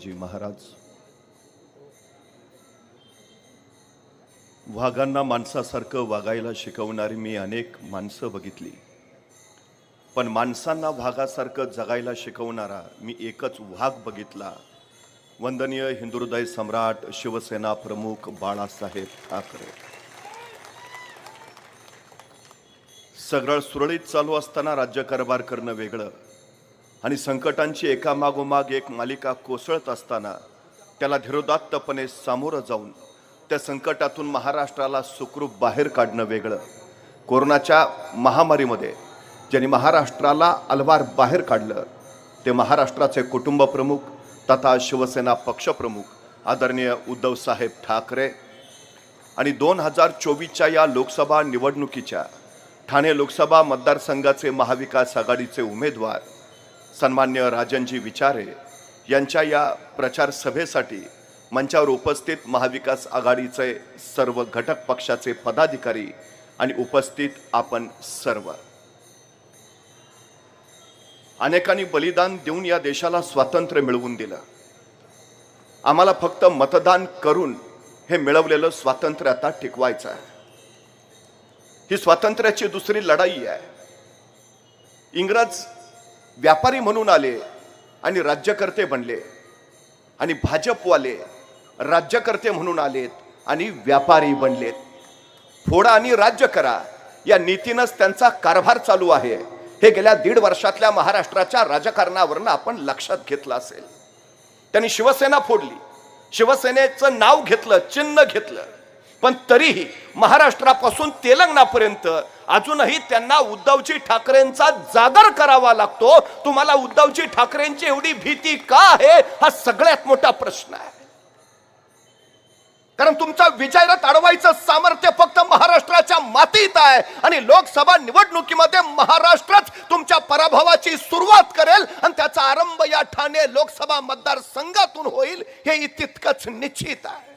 जी महाराज. वाघांना माणसासारखं वागायला शिकवणारी मी अनेक माणसं बघितली. पण माणसांना वाघासारखं जगायला शिकवणारा मी एकच वाघ बघितला. वंदनीय हिंदुहृदय सम्राट शिवसेना प्रमुख बाळासाहेब ठाकरे. सगळं सुरळीत चालू असताना राज्यकारभार करणं वेगळं. आणि संकटांची एकामागोमाग एक मालिका कोसळत असताना त्याला धीरोदात्तपणे सामोरं जाऊन त्या संकटातून महाराष्ट्राला सुखरूप बाहेर काढणं वेगळं. कोरोनाच्या महामारीमध्ये ज्यांनी महाराष्ट्राला अलवार बाहेर काढलं ते महाराष्ट्राचे कुटुंब प्रमुख तथा शिवसेना पक्षप्रमुख आदरणीय उद्धवसाहेब ठाकरे आणि दोन हजार चोवीसच्या या लोकसभा निवडणुकीच्या ठाणे लोकसभा मतदारसंघाचे महाविकास आघाडीचे उमेदवार सन्मान्य राजनजी विचारे यांच्या या प्रचार सभेसाठी मंचावर उपस्थित महाविकास आघाडीचे सर्व घटक पक्षाचे पदाधिकारी आणि उपस्थित आपण सर्व. अनेकांनी बलिदान देऊन या देशाला स्वातंत्र्य मिळवून दिलं. आम्हाला फक्त मतदान करून हे मिळवलेलं स्वातंत्र्य आता टिकवायचं आहे. ही स्वातंत्र्याची दुसरी लढाई आहे. इंग्रज व्यापारी म्हणून आले आणि राज्यकर्ते बनले. आणि भाजपवाले राज्यकर्ते म्हणून आलेत आणि व्यापारी बनलेत. फोडा आणि राज्य करा. या नीतीनंच त्यांचा कारभार चालू आहे. हे गेल्या दीड वर्षातल्या महाराष्ट्राच्या राजकारणावरनं आपण लक्षात घेतलं असेल. त्यांनी शिवसेना फोडली. शिवसेनेचं नाव घेतलं चिन्ह घेतलं. पण तरीही महाराष्ट्रापासून तेलंगणापर्यंत अजूनही त्यांना उद्धवजी ठाकरेंचा जागर करावा लागतो. तुम्हाला उद्धवजी ठाकरेंची एवढी भीती का आहे? हा सगळ्यात मोठा प्रश्न आहे. कारण तुमचा विजयरथ अडवायचं सामर्थ्य फक्त महाराष्ट्राच्या मातीत आहे आणि लोकसभा निवडणुकीमध्ये महाराष्ट्रच तुमच्या पराभवाची सुरुवात करेल आणि त्याचा आरंभ या ठाणे लोकसभा मतदारसंघातून होईल हे तितकंच निश्चित आहे.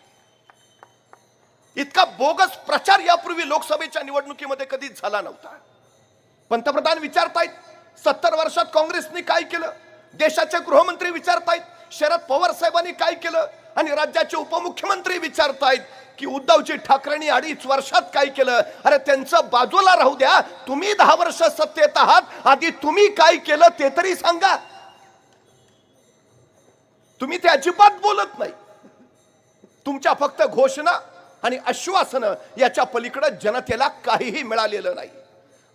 इतका बोगस प्रचार यापूर्वी लोकसभेच्या निवडणुकीमध्ये कधीच झाला नव्हता. पंतप्रधान विचारतायत सत्तर वर्षात काँग्रेसने काय केलं? देशाचे गृहमंत्री विचारतायत शरद पवार साहेबांनी काय केलं? आणि राज्याचे उपमुख्यमंत्री विचारतायत की उद्धवजी ठाकरेंनी अडीच वर्षात काय केलं? अरे त्यांचं बाजूला राहू द्या तुम्ही दहा वर्ष सत्तेत आहात आधी तुम्ही काय केलं ते तरी सांगा. तुम्ही ते अजिबात बोलत नाही. तुमच्या फक्त घोषणा आणि आश्वासनं याच्या पलीकडं जनतेला काहीही मिळालेलं नाही.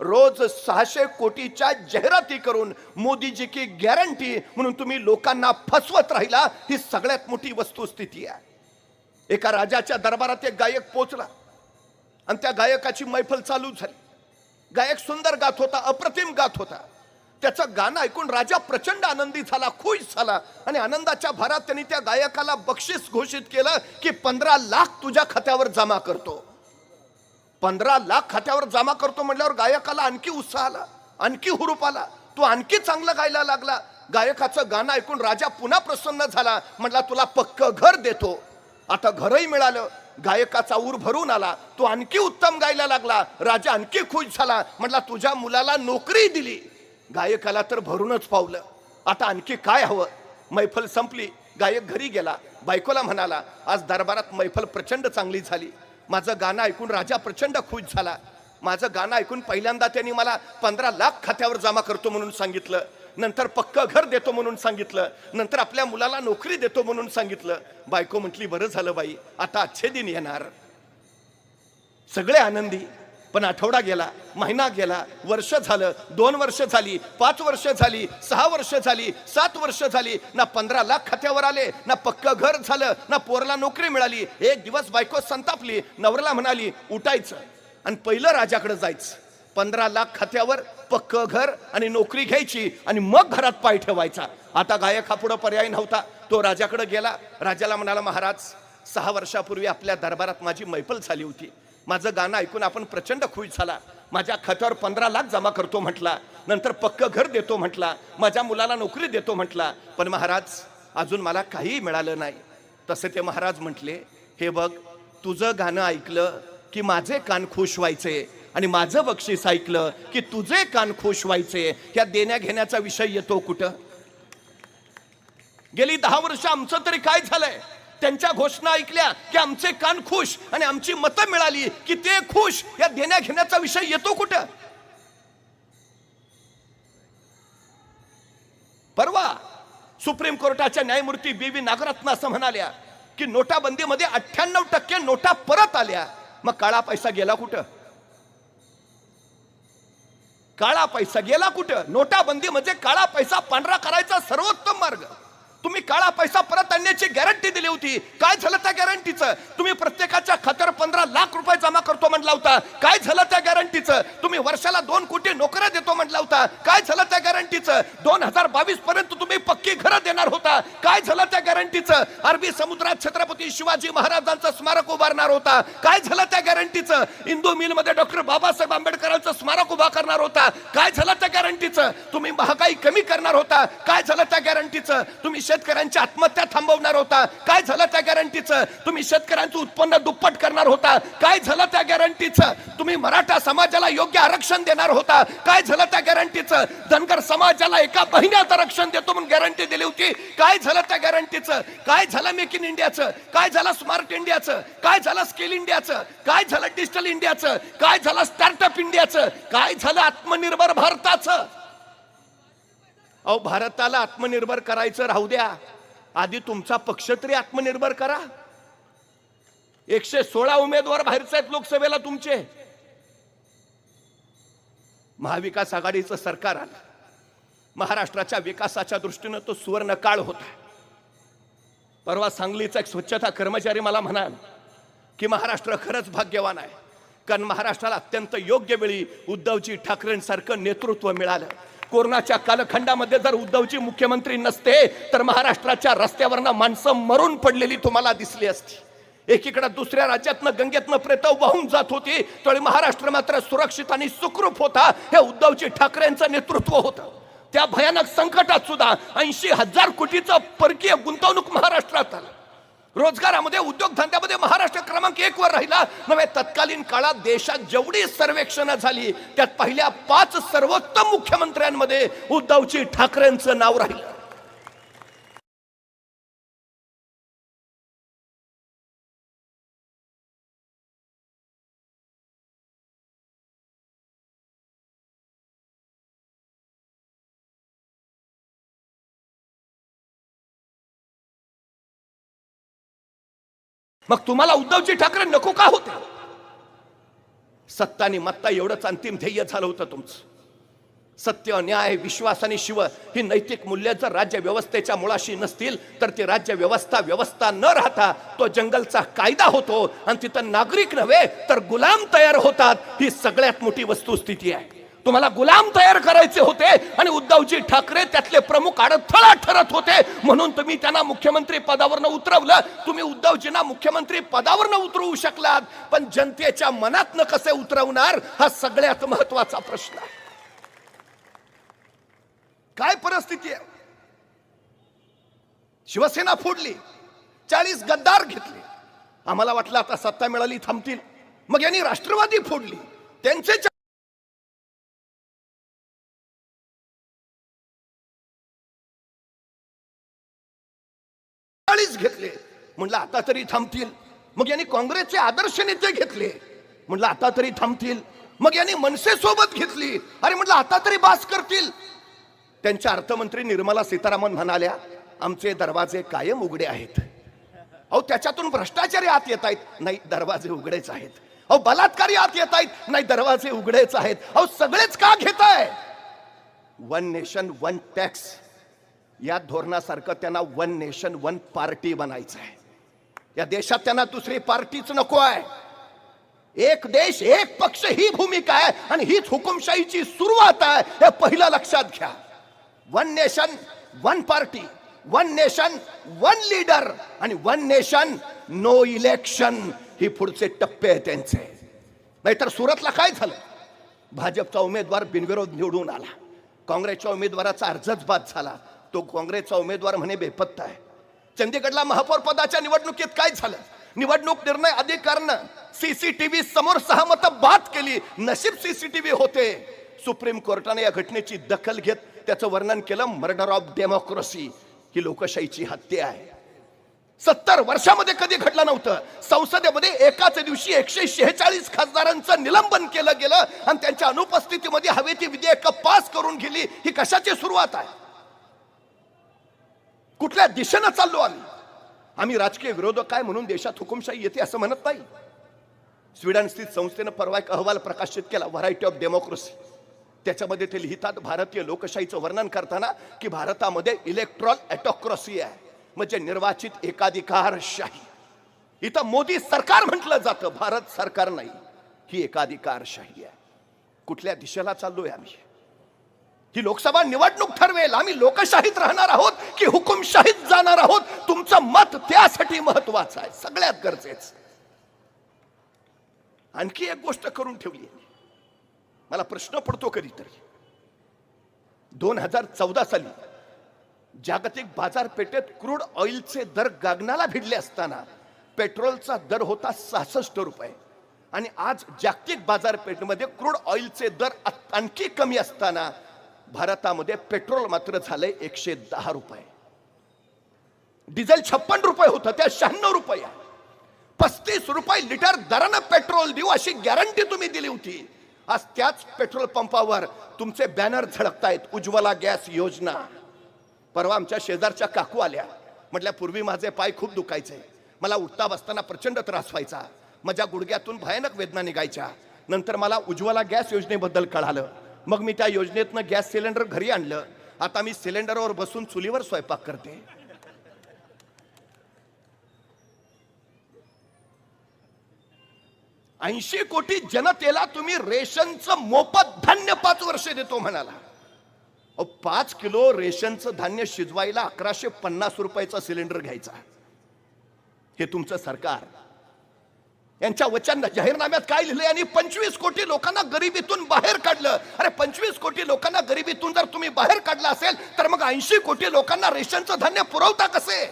रोज सहाशे कोटीच्या जाहिराती करून मोदीजी की गॅरंटी म्हणून तुम्ही लोकांना फसवत राहिला ही सगळ्यात मोठी वस्तुस्थिती आहे. एका राजाच्या दरबारात एक गायक पोचला आणि त्या गायकाची मैफल चालू झाली. गायक सुंदर गात होता अप्रतिम गात होता. त्याचं गाणं ऐकून राजा प्रचंड आनंदी झाला खुश झाला. आणि आनंदाच्या भरात त्यांनी त्या गायकाला बक्षीस घोषित केलं की पंधरा लाख तुझ्या खात्यावर जमा करतो. पंधरा लाख खात्यावर जमा करतो म्हटल्यावर गायकाला आणखी उत्साह आला आणखी हुरूप आला. तो आणखी चांगलं गायला लागला. गायकाचं गाणं ऐकून राजा पुन्हा प्रसन्न झाला. म्हटला तुला पक्क घर देतो. आता घरही मिळालं. गायकाचा ऊर भरून आला. तो आणखी उत्तम गायला लागला. राजा आणखी खुश झाला. म्हटला तुझ्या मुलाला नोकरी दिली. गायकाला तर भरूनच पावलं. आता आणखी काय हवं? मैफल संपली गायक घरी गेला. बायकोला म्हणाला आज दरबारात मैफल प्रचंड चांगली झाली. माझं गाणं ऐकून राजा प्रचंड खुश झाला. माझं गाणं ऐकून पहिल्यांदा त्यांनी मला पंधरा लाख खात्यावर जमा करतो म्हणून सांगितलं. नंतर पक्क घर देतो म्हणून सांगितलं. नंतर आपल्या मुलाला नोकरी देतो म्हणून सांगितलं. बायको म्हटली बरं झालं बाई आता अच्छे दिन येणार. सगळे आनंदी पण आठवडा गेला महिना गेला वर्ष झालं दोन वर्ष झाली पाच वर्ष झाली सहा वर्ष झाली सात वर्ष झाली ना पंधरा लाख खात्यावर आले ना पक्क घर झालं ना पोरला नोकरी मिळाली एक दिवस बायको संतापली नवऱ्याला म्हणाली उठायचं आणि पहिलं राजाकडे जायचं. पंधरा लाख खात्यावर पक्क घर आणि नोकरी घ्यायची आणि मग घरात पाय ठेवायचा. आता गायक हा पुढं पर्याय नव्हता. तो राजाकडे गेला. राजाला म्हणाला महाराज सहा वर्षापूर्वी आपल्या दरबारात माझी मैफल झाली होती. माझं गाणं ऐकून आपण प्रचंड खुश झाला. माझ्या खात्यावर पंधरा लाख जमा करतो म्हटला. नंतर पक्क घर देतो म्हटला. माझ्या मुलाला नोकरी देतो म्हटला. पण महाराज अजून मला काहीही मिळालं नाही. तसे ते महाराज म्हटले हे बघ तुझं गाणं ऐकलं की माझे कान खुश व्हायचे आणि माझं बक्षीस ऐकलं की तुझे कान खुश व्हायचे. ह्या देण्या घेण्याचा विषय येतो कुठं? गेली दहा वर्ष आमचं तरी काय झालंय? त्यांच्या घोषणा ऐकल्या की आमचे कान खुश आणि आमची मतं मिळाली की ते खुश या देण्या घेण्याचा विषय येतो कुठं? परवा सुप्रीम कोर्टाच्या न्यायमूर्ती बी व्ही नागरत्न असं म्हणाल्या की नोटाबंदीमध्ये अठ्ठ्याण्णव टक्के नोटा परत आल्या. मग काळा पैसा गेला कुठं? काळा पैसा गेला कुठं? नोटाबंदी म्हणजे काळा पैसा पांढरा करायचा सर्वोत्तम मार्ग. तुम्ही काळा पैसा परत आणण्याची गॅरंटी दिली होती. काय झालं त्या गॅरंटीचं तुम्ही प्रत्येकाच्या खात्यावर पंधरा लाख रुपये जमा करतो म्हटला होता. काय झालं त्या गॅरंटीचं तुम्ही वर्षाला दोन कोटी नोकऱ्या देतो म्हटला होता. काय झालं त्या गॅरंटीचं दोन हजार बावीस पर्यंत तुम्ही पक्की घरं देणार होता. काय झालं त्या गॅरंटीचं अरबी समुद्रात छत्रपती शिवाजी महाराजांचं स्मारक उभारणार होता. काय झालं त्या गॅरंटीचं इंदू मिलमध्ये डॉक्टर बाबासाहेब आंबेडकरांचं स्मारक उभा करणार होता. काय झालं त्या गॅरंटीचं तुम्ही महागाई कमी करणार होता. काय झालं त्या गॅरंटीचं तुम्ही शेतकरी शेतकऱ्यांची आत्महत्या थांबवणार होता काय झालं त्या गॅरंटीचं तुम्ही शेतकऱ्यांचं उत्पन्न दुप्पट करणार होता काय झालं त्या गॅरंटीचं तुम्ही मराठा समाजाला योग्य आरक्षण देणार होता काय झालं त्या गॅरंटीचं धनगर समाजाला एका महिन्यात आरक्षण देतो म्हणून गॅरंटी दिली होती काय झालं त्या गॅरंटीचं काय झालं मेक इन इंडियाचं काय झालं स्मार्ट इंडियाचं काय झालं स्किल इंडियाचं काय झालं डिजिटल इंडियाचं काय झालं स्टार्टअप इंडियाचं काय झालं आत्मनिर्भर भारताचं अहो भारताला आत्मनिर्भर करायचं राहू द्या. आधी तुमचा पक्ष तरी आत्मनिर्भर करा. एकशे सोळा उमेदवार बाहेरचे आहेत लोकसभेला तुमचे. महाविकास आघाडीचं सरकार आलं. महाराष्ट्राच्या विकासाच्या दृष्टीनं तो सुवर्ण काळ होता. परवा सांगलीचा एक स्वच्छता कर्मचारी मला म्हणाल की महाराष्ट्र खरंच भाग्यवान आहे. कारण महाराष्ट्राला अत्यंत योग्य वेळी उद्धवजी ठाकरेंसारखं नेतृत्व मिळालं. कोरोनाच्या कालखंडामध्ये जर उद्धवजी मुख्यमंत्री नसते तर महाराष्ट्राच्या रस्त्यावरनं माणसं मरून पडलेली तुम्हाला दिसली असती. एकीकडे दुसऱ्या राज्यातनं गंगेतनं प्रेत वाहून जात होती त्यावेळी महाराष्ट्र मात्र सुरक्षित आणि सुखरूप होता हे उद्धवजी ठाकरेंचं नेतृत्व होतं. त्या भयानक संकटात सुद्धा ऐंशी हजार कोटीचं परकीय गुंतवणूक महाराष्ट्रात आलं. रोजगारामध्ये उद्योगधंद्यामध्ये महाराष्ट्र क्रमांक एक वर राहिला. नव्हे तत्कालीन काळात देशात जेवढी सर्वेक्षणं झाली त्यात पहिल्या पाच सर्वोत्तम मुख्यमंत्र्यांमध्ये उद्धवजी ठाकरेंचं नाव राहिलं. मग तुम्हाला उद्धवजी ठाकरे नको का होते? सत्ता आणि मत्ता एवढंच अंतिम ध्येय झालं होतं तुमचं. सत्य न्याय विश्वास आणि शिव ही नैतिक मूल्य जर राज्य व्यवस्थेच्या मुळाशी नसतील तर ती राज्य व्यवस्था व्यवस्था न राहता तो जंगलचा कायदा होतो आणि तिथं नागरिक नव्हे तर गुलाम तयार होतात. ही सगळ्यात मोठी वस्तुस्थिती आहे. तुम्हाला गुलाम तयार करायचे होते आणि उद्धवजी ठाकरे त्यातले प्रमुख अडथळा ठरत होते. म्हणून तुम्ही त्यांना मुख्यमंत्री पदावरनं उतरवलं. तुम्ही उद्धवजींना मुख्यमंत्री पदावरनं उतरवू शकलात. पण जनतेच्या मनातनं कसे उतरवणार? हा सगळ्यात महत्त्वाचा प्रश्न आहे. काय परिस्थिती आहे? शिवसेना फोडली. चाळीस गद्दार घेतले. आम्हाला वाटलं आता सत्ता मिळाली थांबतील. मग यांनी राष्ट्रवादी फोडली. त्यांचे म्हटलं आता तरी थांबतील. मग यांनी काँग्रेसचे आदर्श नेते घेतले. म्हटलं आता तरी थांबतील. मग यांनी मनसे सोबत घेतली. अरे म्हटलं आता तरी बास करतील. त्यांच्या अर्थमंत्री निर्मला सीतारामन म्हणाल्या आमचे दरवाजे कायम उघडे आहेत. अहो त्याच्यातून भ्रष्टाचारी आत येत आहेत. नाही दरवाजे उघडेच आहेत. अहो बलात्कारी आत येत आहेत. नाही दरवाजे उघडेच आहेत. अहो सगळेच का घेताय वन नेशन वन टॅक्स या धोरणासारखं त्यांना वन नेशन वन पार्टी बनायचं आहे. या देशात त्यांना दुसरी पार्टीच नको आहे. एक देश एक पक्ष ही भूमिका आहे आणि हीच हुकुमशाहीची सुरुवात आहे हे पहिलं लक्षात घ्या. One nation one party one nation one leader आणि वन नेशन नो इलेक्शन ही पुढचे टप्पे आहेत त्यांचे. नाहीतर सुरतला काय झालं? भाजपचा उमेदवार बिनविरोध निवडून आला. काँग्रेसच्या उमेदवाराचा अर्जच बाद झाला. तो काँग्रेसचा उमेदवार म्हणे बेपत्ता आहे. चंदीगडला महापौर पदाच्या निवडणुकीत काय झालं? निवडणूक निर्णय अधिकारनं सीसीटीव्ही समोर सहमत बाद केली. नशीब सीसीटीव्ही होते. सुप्रीम कोर्टाने या घटनेची दखल घेत त्याचं वर्णन केलं मर्डर ऑफ डेमोक्रेसी. ही लोकशाहीची हत्या आहे. सत्तर वर्षामध्ये कधी घडलं नव्हतं? संसदेमध्ये एकाच दिवशी एकशे शेहेचाळीस खासदारांचं निलंबन केलं गेलं आणि त्यांच्या अनुपस्थितीमध्ये हवे ती विधेयक पास करून गेली ही कशाची सुरुवात आहे? कुठल्या दिशेनं चाललो आम्ही? आम्ही राजकीय विरोधक काय म्हणून देशात हुकुमशाही येते असं म्हणत नाही? स्वीडन स्थित संस्थेनं परवा एक अहवाल प्रकाशित केला व्हरायटी ऑफ डेमोक्रेसी त्याच्यामध्ये ते लिहितात भारतीय लोकशाहीचं वर्णन करताना की भारतामध्ये इलेक्ट्रॉल ॲटोक्रॉसी आहे म्हणजे निर्वाचित एकाधिकारशाही. इथं मोदी सरकार म्हटलं जातं भारत सरकार नाही ही एकाधिकारशाही आहे. कुठल्या दिशेला चाललोय आम्ही? ही लोकसभा निवडणूक ठरवेल. आम्ही लोकशाहीत राहणार आहोत की हुकुमशाहीत जाणार आहोत? तुमचं मत त्यासाठी महत्वाचं आहे. सगळ्यात गरजेचं. आणखी एक गोष्ट करून ठेवली आहे मला प्रश्न पडतो कधीतरी. दोन हजार चौदा साली जागतिक बाजारपेठेत क्रूड ऑइलचे दर गागनाला भिडले असताना पेट्रोलचा दर होता सहासष्ट रुपये. आणि आज जागतिक बाजारपेठेमध्ये क्रूड ऑइलचे दर आणखी कमी असताना भारतामध्ये पेट्रोल मात्र झालंय एकशे दहा रुपये. डिझेल छप्पन रुपये होतं त्या शहाण्णव रुपये. पस्तीस रुपये लिटर दरानं पेट्रोल देऊ अशी गॅरंटी तुम्ही दिली होती. आज त्याच पेट्रोल पंपावर तुमचे बॅनर झळकतायत उज्ज्वला गॅस योजना. परवा आमच्या शेजारच्या काकू आल्या. म्हटल्या पूर्वी माझे पाय खूप दुखायचे. मला उठता बसताना प्रचंड त्रास व्हायचा. माझ्या गुडघ्यातून भयानक वेदना निघायच्या. नंतर मला उज्ज्वला गॅस योजनेबद्दल कळालं. मग मी त्या योजनेतनं गॅस सिलेंडर घरी आणलं. आता मी सिलेंडरवर बसून चुलीवर स्वयंपाक करते. ऐंशी कोटी जनतेला तुम्ही रेशनचं मोफत धान्य पाच वर्ष देतो म्हणाला. पाच किलो रेशनचं धान्य शिजवायला अकराशे पन्नास रुपयाचा सिलेंडर घ्यायचा. हे तुमचं सरकार. यांच्या वचन जाहीरनाम्यात काय लिहिलं आणि पंचवीस कोटी लोकांना गरिबीतून बाहेर काढलं. अरे पंचवीस कोटी लोकांना गरिबीतून जर तुम्ही बाहेर काढलं असेल तर मग ऐंशी कोटी लोकांना रेशनचं धान्य पुरवता कसे?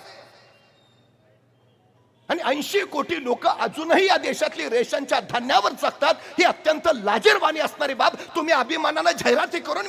आणि ऐंशी कोटी लोक अजूनही या देशातली रेशनच्या धान्यावर जगतात. ही अत्यंत लाजीरवाणी असणारी बाब. तुम्ही अभिमानानं जाहिराती करून